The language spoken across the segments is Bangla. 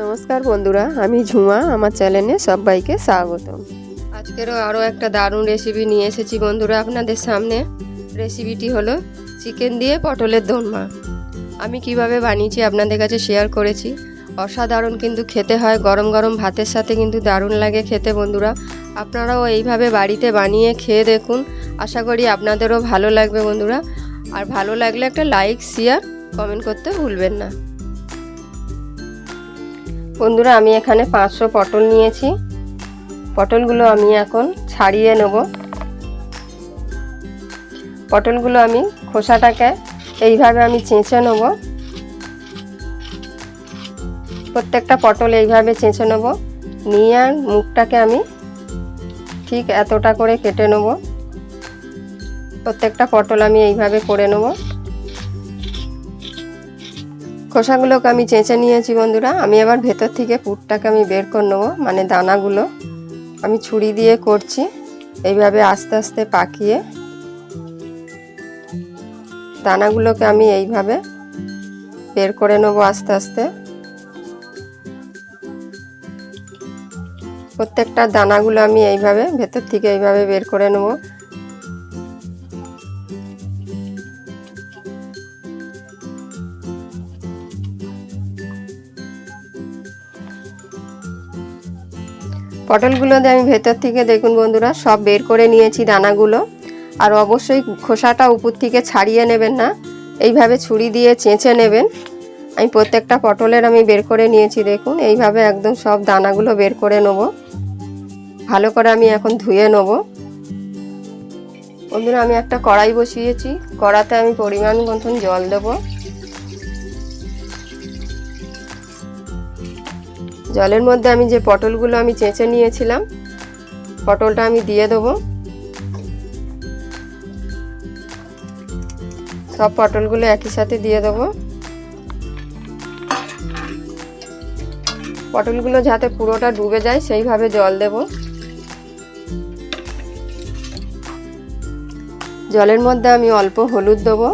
নমস্কার বন্ধুরা, আমি ঝুমা, আমার চ্যানেলে সবাইকে স্বাগত আজকেরও আরও একটা দারুণ রেসিপি নিয়ে এসেছি বন্ধুরা আপনাদের সামনে। রেসিপিটি হলো চিকেন দিয়ে পটলের দোলমা আমি কীভাবে বানিয়েছি আপনাদের কাছে শেয়ার করেছি। অসাধারণ কিন্তু খেতে হয়, গরম গরম ভাতের সাথে কিন্তু দারুণ লাগে খেতে বন্ধুরা। আপনারাও এইভাবে বাড়িতে বানিয়ে খেয়ে দেখুন। আশা করি আপনাদেরও ভালো লাগবে বন্ধুরা। আর ভালো লাগলে একটা লাইক শেয়ার কমেন্ট করতে ভুলবেন না। বন্ধুরা, আমি এখানে পাঁচশো পটল নিয়েছি। পটলগুলো আমি এখন ছাড়িয়ে নেব। পটলগুলো আমি খোসাটাকে এইভাবে আমি চেঁচে নেব। প্রত্যেকটা পটল এইভাবে চেঁচে নেব। নিয়ে আর মুখটাকে আমি ঠিক এতটা করে কেটে নেব। প্রত্যেকটা পটল আমি এইভাবে করে নেব। খোসাগুলোকে আমি চেঁচে নিয়েছি বন্ধুরা। আমি এবার ভেতর থেকে পুরটাকে আমি বের করে নেব মানে দানাগুলো। আমি ছুরি দিয়ে করছি, এইভাবে আস্তে আস্তে পাকিয়ে। দানাগুলোকে আমি এইভাবে বের করে নেব আস্তে আস্তে। প্রত্যেকটা দানাগুলো আমি এইভাবে ভেতর থেকে এইভাবে বের করে নেব। পটলগুলোতে আমি ভেতর থেকে দেখুন বন্ধুরা, সব বের করে নিয়েছি দানাগুলো। আর অবশ্যই খোসাটা উপর থেকে ছাড়িয়ে নেবেন না। এইভাবে ছুরি দিয়ে চেঁচে নেবেন। আমি প্রত্যেকটা পটলের আমি বের করে নিয়েছি, দেখুন। এইভাবে একদম সব দানাগুলো বের করে নেব। ভালো করে আমি এখন ধুয়ে নেব। বন্ধুরা, আমি একটা কড়াই বসিয়েছি। কড়াতে আমি পরিমাণ মতন জল দেবো। জলের মধ্যে আমি যে পটলগুলো আমি চেঁচে নিয়েছিলাম, পটলটা আমি দিয়ে দেবো। সব পটলগুলো একই সাথে দিয়ে দেবো। পটলগুলো যাতে পুরোটা ডুবে যায়, সেইভাবে জল দেব। জলের মধ্যে আমি অল্প হলুদ দেবো।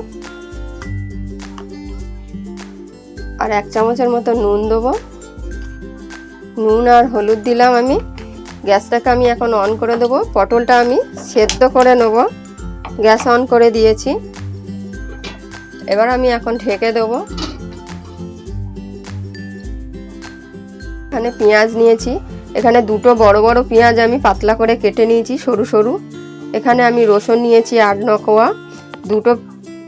আর এক চামচের মতো নুন দেবো। নুন আর হলুদ দিলাম আমি। গ্যাসটাকে আমি এখন অন করে দেবো। পটলটা আমি সেদ্ধ করে নেব। গ্যাস অন করে দিয়েছি। এবার আমি এখন ঢেকে দেবো। এখানে পেঁয়াজ নিয়েছি। এখানে দুটো বড় বড় পেঁয়াজ আমি পাতলা করে কেটে নিয়েছি সরু সরু। এখানে আমি রসুন নিয়েছি আট নকোয়া। দুটো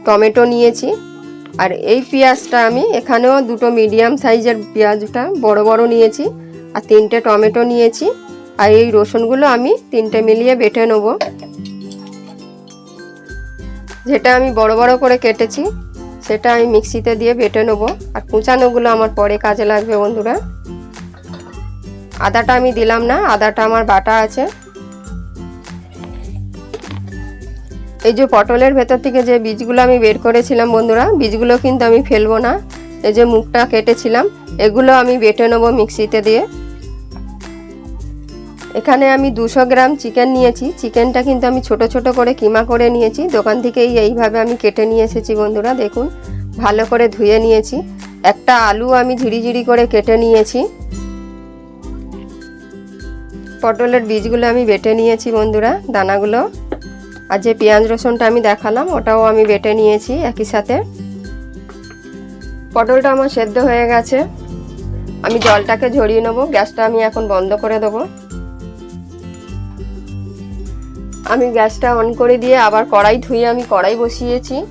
টমেটো নিয়েছি। আর এই পেঁয়াজটা আমি এখানেও দুটো মিডিয়াম সাইজের পেঁয়াজটা বড় বড় নিয়েছি। আর তিনটে টমেটো নিয়েছি। আর এই রসুনগুলো আমি তিনটে মিলিয়ে বেটে নেব। যেটা আমি বড় বড় করে কেটেছি, সেটা আমি মিক্সিতে দিয়ে বেটে নেব। আর কুচানোগুলো আমার পরে কাজে লাগবে, বন্ধুরা। আদাটা আমি দিলাম না, আদাটা আমার বাটা আছে। এই যে পটলের ভেতর থেকে যে বীজগুলো আমি বের করেছিলাম, বন্ধুরা, বীজগুলো কিন্তু আমি ফেলব না। এই যে মুখটা কেটেছিলাম, এগুলো আমি বেটে নেব মিক্সিতে দিয়ে। এখানে আমি দুশো গ্রাম চিকেন নিয়েছি। চিকেনটা কিন্তু আমি ছোট ছোট করে কিমা করে নিয়েছি। দোকান থেকেই এইভাবে আমি কেটে নিয়ে এসেছি বন্ধুরা, দেখুন। ভালো করে ধুয়ে নিয়েছি। একটা আলু আমি ঝিরিঝিরি করে কেটে নিয়েছি। পটলের বীজগুলো আমি বেটে নিয়েছি বন্ধুরা, দানাগুলো। আর যে পেঁয়াজ রসুনটা আমি দেখালাম, ওটাও আমি বেটে নিয়েছি একই সাথে। পটলটা আমার সেদ্ধ হয়ে গেছে। আমি জলটাকে ঝরিয়ে নেব, গ্যাসটা আমি এখন বন্ধ করে দেবো। আমি গ্যাসটা অন করে দিয়ে আবার কড়াই ধুয়ে আমি কড়াই বসিয়েছি।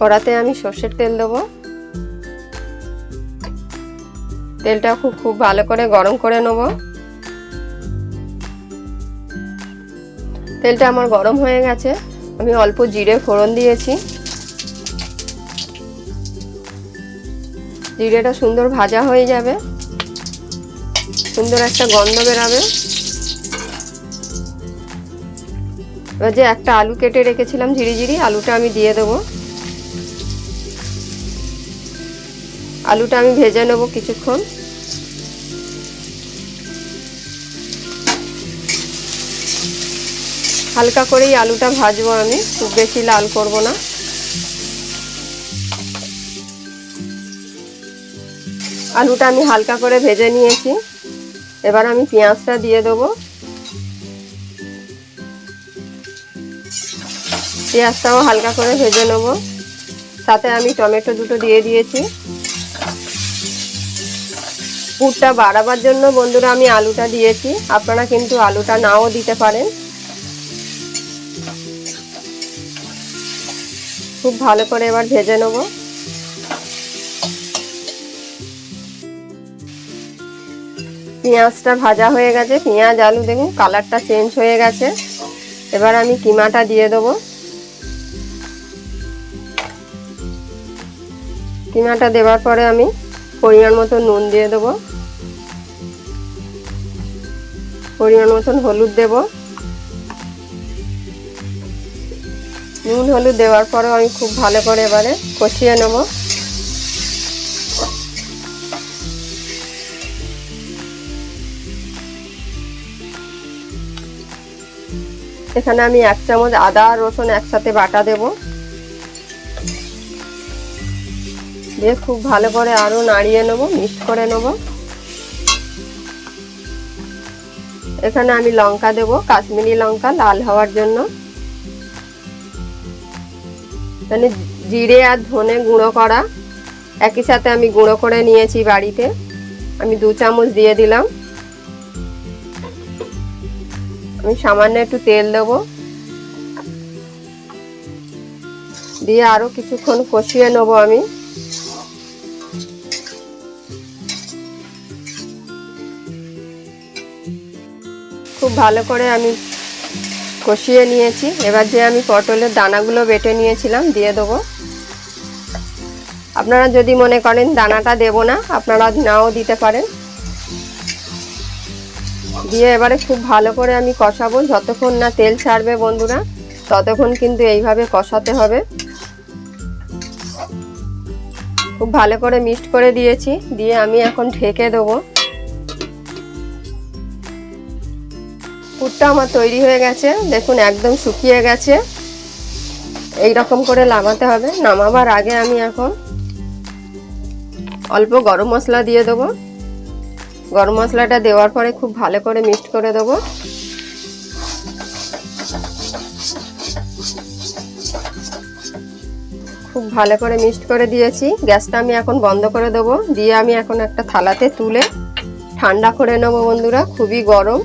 কড়াতে আমি সর্ষের তেল দেবো। তেলটা খুব খুব ভালো করে গরম করে নেব। তেলটা আমার গরম হয়ে গেছে। আমি অল্প জিরে ফোড়ন দিয়েছি। জিরেটা সুন্দর ভাজা হয়ে যাবে। সুন্দর একটা গন্ধ বেরাবে। এবার যে একটা আলু কেটে রেখেছিলাম ঝিরিঝিরি আলুটা আমি দিয়ে দেবো। আলুটা আমি ভেজে নেব কিছুক্ষণ। হালকা করেই আলুটা ভাজবো আমি, খুব বেশি লাল করব না। আলুটা আমি হালকা করে ভেজে নিয়েছি। এবার আমি পেঁয়াজটা দিয়ে দেবো। পেঁয়াজটাও হালকা করে ভেজে নেব। সাথে আমি টমেটো দুটো দিয়ে দিয়েছি। পুরটা বাড়াবার জন্য বন্ধুরা আমি আলুটা দিয়েছি। আপনারা কিন্তু আলুটা নাও দিতে পারেন। খুব ভালো করে এবার ভেজে নেব। পেঁয়াজটা ভাজা হয়ে গেছে। পেঁয়াজ আলু দেখুন, কালারটা চেঞ্জ হয়ে গেছে। এবার আমি কিমাটা দিয়ে দেবো। কিমাটা দেওয়ার পরে আমি পরিমাণ মতো নুন দিয়ে দেবো। পরিমাণ মতন হলুদ দেব। নুন হলুদ দেওয়ার পরেও আমি খুব ভালো করে এবারে কষিয়ে নেব। এখানে আমি এক চামচ আদা রসুন একসাথে বাটা দেব। দিয়ে খুব ভালো করে আরও নাড়িয়ে নেব, মিক্স করে নেব। এখানে আমি লঙ্কা দেব, কাশ্মীরি লঙ্কা লাল হওয়ার জন্য। মানে জিরে আর ধনে গুঁড়ো করা। একই সাথে আমি গুঁড়ো করে নিয়েছি বাড়িতে। আমি দু চামচ দিয়ে দিলাম। আমি সামান্য একটু তেল দেবো। দিয়ে আরও কিছুক্ষণ কষিয়ে নেব আমি। খুব ভালো করে আমি কষিয়ে নিয়েছি। এবার যে আমি পটলের দানাগুলো বেটে নিয়েছিলাম, দিয়ে দেবো। আপনারা যদি মনে করেন দানাটা দেব না, আপনারা নাও দিতে পারেন। দিয়ে এবারে খুব ভালো করে আমি কষাবো। যতক্ষণ না তেল ছাড়বে বন্ধুরা, ততক্ষণ কিন্তু এইভাবে কষাতে হবে। খুব ভালো করে মিক্সড করে দিয়েছি। দিয়ে আমি এখন ঢেকে দেবো। পুরটা আমার তৈরি হয়ে গেছে। দেখুন, একদম শুকিয়ে গেছে। এই রকম করে লাগাতে হবে। নামাবার আগে আমি এখন অল্প গরম মশলা দিয়ে দেবো। গরম মশলাটা দেওয়ার পরে খুব ভালো করে মিক্সড করে দেবো। খুব ভালো করে মিক্সড করে দিয়েছি। গ্যাসটা আমি এখন বন্ধ করে দেবো। দিয়ে আমি এখন একটা থালাতে তুলে ঠান্ডা করে নেব বন্ধুরা। খুবই গরম।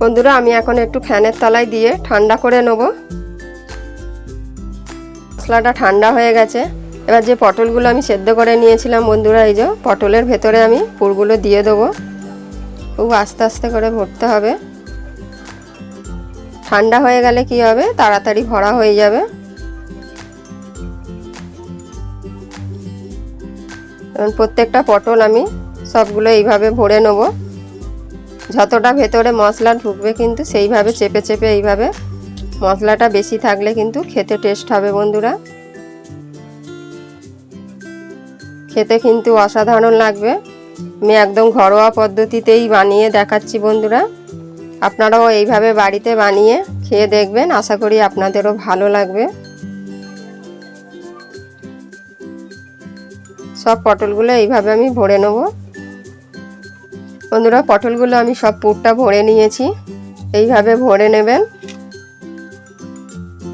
বন্ধুরা, আমি এখন একটু ফ্যানের তলায় দিয়ে ঠান্ডা করে নেব। মশলাটা ঠান্ডা হয়ে গেছে। এবার যে পটলগুলো আমি সেদ্ধ করে নিয়েছিলাম বন্ধুরা, এই যে পটলের ভেতরে আমি পুরগুলো দিয়ে দেবো। খুব আস্তে আস্তে করে ভরতে হবে। ঠান্ডা হয়ে গেলে কি হবে? তাড়াতাড়ি ভরা হয়ে যাবে। প্রত্যেকটা পটল আমি সবগুলো এইভাবে ভরে নেব। যতটা ভেতরে মশলা ঢুকবে কিন্তু সেইভাবে চেপে চেপে এইভাবে মশলাটা বেশি থাকলে কিন্তু খেতে টেস্ট হবে বন্ধুরা। খেতে কিন্তু অসাধারণ লাগবে। আমি একদম ঘরোয়া পদ্ধতিতেই বানিয়ে দেখাচ্ছি বন্ধুরা। আপনারাও এইভাবে বাড়িতে বানিয়ে খেয়ে দেখবেন, আশা করি আপনাদেরও ভালো লাগবে। সব পটলগুলো এইভাবে আমি ভরে নেব। বন্ধুরা, পটলগুলো আমি সব পুরটা ভরে নিয়েছি। এইভাবে ভরে নেবেন।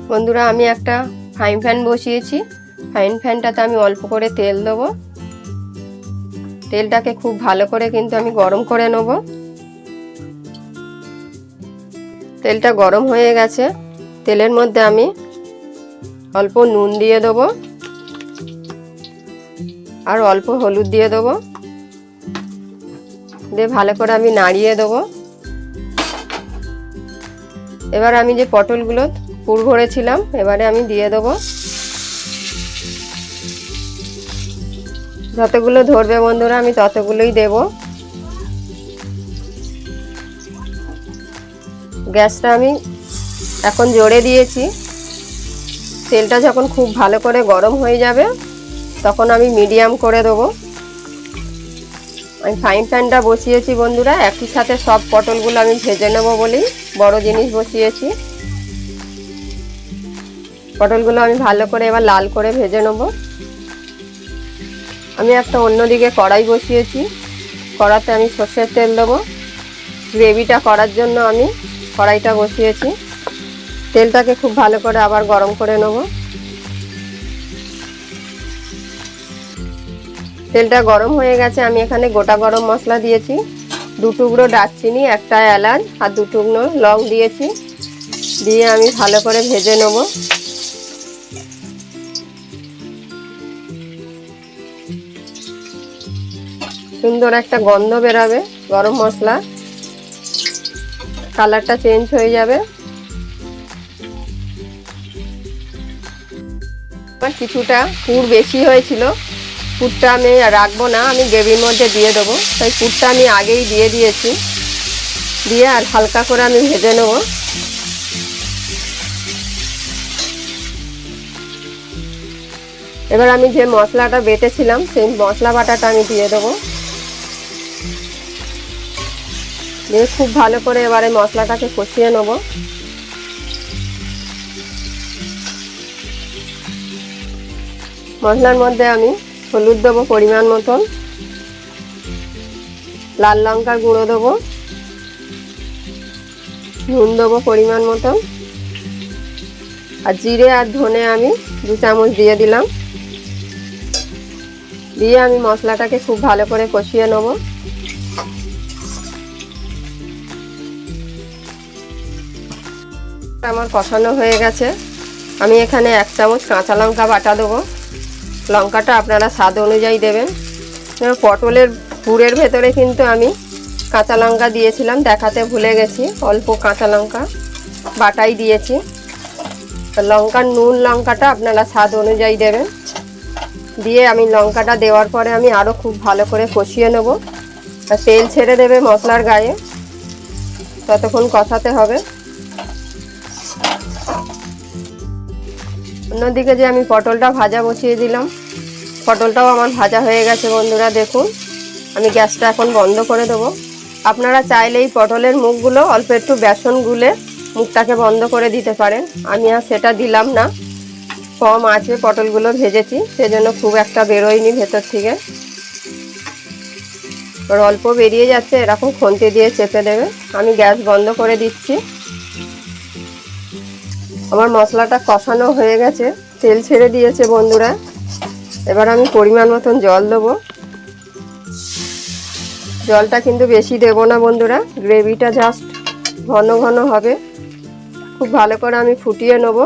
বন্ধুরা, আমি একটা ফ্রাইং প্যান বসিয়েছি। ফ্রাইং প্যানটাতে আমি অল্প করে তেল দেবো। তেলটাকে খুব ভালো করে কিন্তু আমি গরম করে নেব। তেলটা গরম হয়ে গেছে। তেলের মধ্যে আমি অল্প নুন দিয়ে দেবো। আর অল্প হলুদ দিয়ে দেবো। দিয়ে ভালো করে আমি নাড়িয়ে দেবো। এবার আমি যে পটলগুলো পুর ভরেছিলাম, এবারে আমি দিয়ে দেবো। যতগুলো ধরবে বন্ধুরা, আমি ততগুলোই দেব। গ্যাসটা আমি এখন জোরে দিয়েছি। তেলটা যখন খুব ভালো করে গরম হয়ে যাবে, তখন আমি মিডিয়াম করে দেবো। আমি ফ্রাইং প্যানটা বসিয়েছি বন্ধুরা, একই সাথে সব পটলগুলো আমি ভেজে নেব বলেই বড় জিনিস বসিয়েছি। পটলগুলো আমি ভালো করে এবার লাল করে ভেজে নেব। আমি একটা অন্যদিকে কড়াই বসিয়েছি, কড়াতে আমি সর্ষের তেল দেবো। গ্রেভিটা করার জন্য আমি কড়াইটা বসিয়েছি। তেলটাকে খুব ভালো করে আবার গরম করে নেব। তেলটা গরম হয়ে গেছে, আমি এখানে গোটা গরম মশলা দিয়েছি। দু টুকরো দারচিনি, একটা এলাচ, আর দু টুকরো লং দিয়েছি। দিয়ে আমি ভালো করে ভেজে নেব। সুন্দর একটা গন্ধ বেরাবে গরম মশলা। কালারটা চেঞ্জ হয়ে যাবে। কিছুটা পুর বেশি হয়েছিল। পুরটা আমি রাখব না, আমি গ্রেভির মধ্যে দিয়ে দেবো। তাই পুরটা আমি আগেই দিয়ে দিয়েছি। দিয়ে আর হালকা করে আমি ভেজে নেব। এবার আমি যে মশলাটা বেটেছিলাম, সেই মশলা বাটাটা আমি দিয়ে দেবো। দিয়ে খুব ভালো করে এবারে মশলাটাকে কষিয়ে নেব। মশলার মধ্যে আমি হলুদ দেবো পরিমাণ মতন। লাল লঙ্কার গুঁড়ো দেবো। নুন দেবো পরিমাণ মতন। আর জিরে আর ধনে আমি দু চামচ দিয়ে দিলাম। দিয়ে আমি মশলাটাকে খুব ভালো করে কষিয়ে নেব। আমার কষানো হয়ে গেছে। আমি এখানে এক চামচ কাঁচা লঙ্কা বাটা দেবো। লঙ্কাটা আপনারা স্বাদ অনুযায়ী দেবেন। পটলের পুরের ভেতরে কিন্তু আমি কাঁচা লঙ্কা দিয়েছিলাম, দেখাতে ভুলে গেছি, অল্প কাঁচা লঙ্কা বাটাই দিয়েছি। লঙ্কার নুন লঙ্কাটা আপনারা স্বাদ অনুযায়ী দেবেন। দিয়ে আমি লঙ্কাটা দেওয়ার পরে আমি আরও খুব ভালো করে কষিয়ে নেব। তেল ছেড়ে দেবে মশলার গায়ে। ততক্ষণ কষাতে হবে। অন্যদিকে যে আমি পটলটা ভাজা বসিয়ে দিলাম, পটলটাও আমার ভাজা হয়ে গেছে বন্ধুরা, দেখুন। আমি গ্যাসটা এখন বন্ধ করে দেবো। আপনারা চাইলে এই পটলের মুখগুলো অল্প একটু বেসন গুলে মুখটাকে বন্ধ করে দিতে পারেন। আমি আর সেটা দিলাম না। কম আছে পটলগুলো ভেজেছি, সেজন্য খুব একটা বেরোয়নি ভেতর থেকে। আর অল্প বেরিয়ে যাচ্ছে, এরকম খন্তি দিয়ে চেপে দেবে। আমি গ্যাস বন্ধ করে দিচ্ছি। আমার মশলাটা কষানো হয়ে গেছে। তেল ছেড়ে দিয়েছে বন্ধুরা। এবার আমি পরিমাণ মতন জল দেবো। জলটা কিন্তু বেশি দেব না বন্ধুরা। গ্রেভিটা জাস্ট ঘন ঘন হবে। খুব ভালো করে আমি ফুটিয়ে নেব।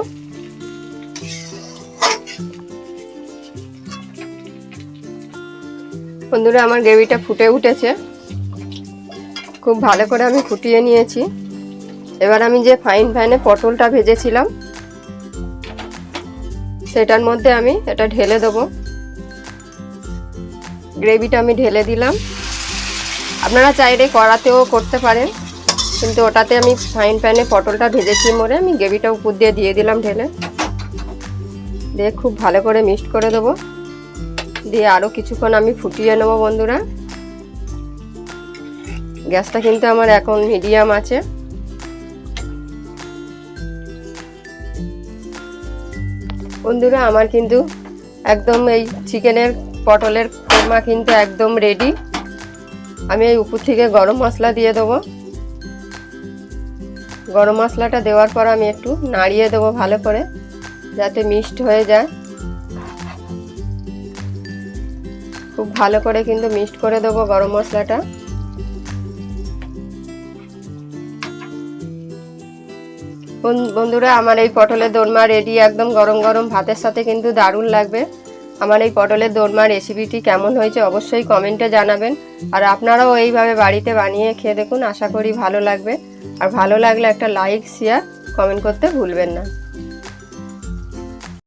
বন্ধুরা, আমার গ্রেভিটা ফুটে উঠেছে। খুব ভালো করে আমি ফুটিয়ে নিয়েছি। এবার আমি যে ফাইন ফাইনে পটলটা ভেজেছিলাম, সেটার মধ্যে আমি এটা ঢেলে দেবো। গ্রেভিটা আমি ঢেলে দিলাম। আপনারা চাইলে কড়াতেও করতে পারেন, কিন্তু ওটাতে আমি ফাইন প্যানে পটলটা ভেজেছি মরে আমি গ্রেভিটা উপর দিয়ে দিয়ে দিলাম ঢেলে। দিয়ে খুব ভালো করে মিক্সড করে দেবো। দিয়ে আরও কিছুক্ষণ আমি ফুটিয়ে নেব বন্ধুরা। গ্যাসটা কিন্তু আমার এখন মিডিয়াম আছে। বন্ধুরা, আমার কিন্তু একদম এই চিকেনের পটলের কোরমা কিন্তু একদম রেডি আমি এই উপর থেকে গরম মশলা দিয়ে দেবো। গরম মশলাটা দেওয়ার পর আমি একটু নাড়িয়ে দেবো ভালো করে, যাতে মিক্সড হয়ে যায়। খুব ভালো করে কিন্তু মিক্সড করে দেবো গরম মশলাটা। বন্ধুরা, আমার এই পটলের দোরমা রেডি একদম গরম গরম ভাতের সাথে কিন্তু দারুণ লাগবে। আমার এই পটলের দোরমা রেসিপিটি কেমন হয়েছে অবশ্যই কমেন্টে জানাবেন। আর আপনারাও এইভাবে বাড়িতে বানিয়ে খেয়ে দেখুন, আশা করি ভালো লাগবে। আর ভালো লাগলে একটা লাইক শেয়ার কমেন্ট করতে ভুলবেন না।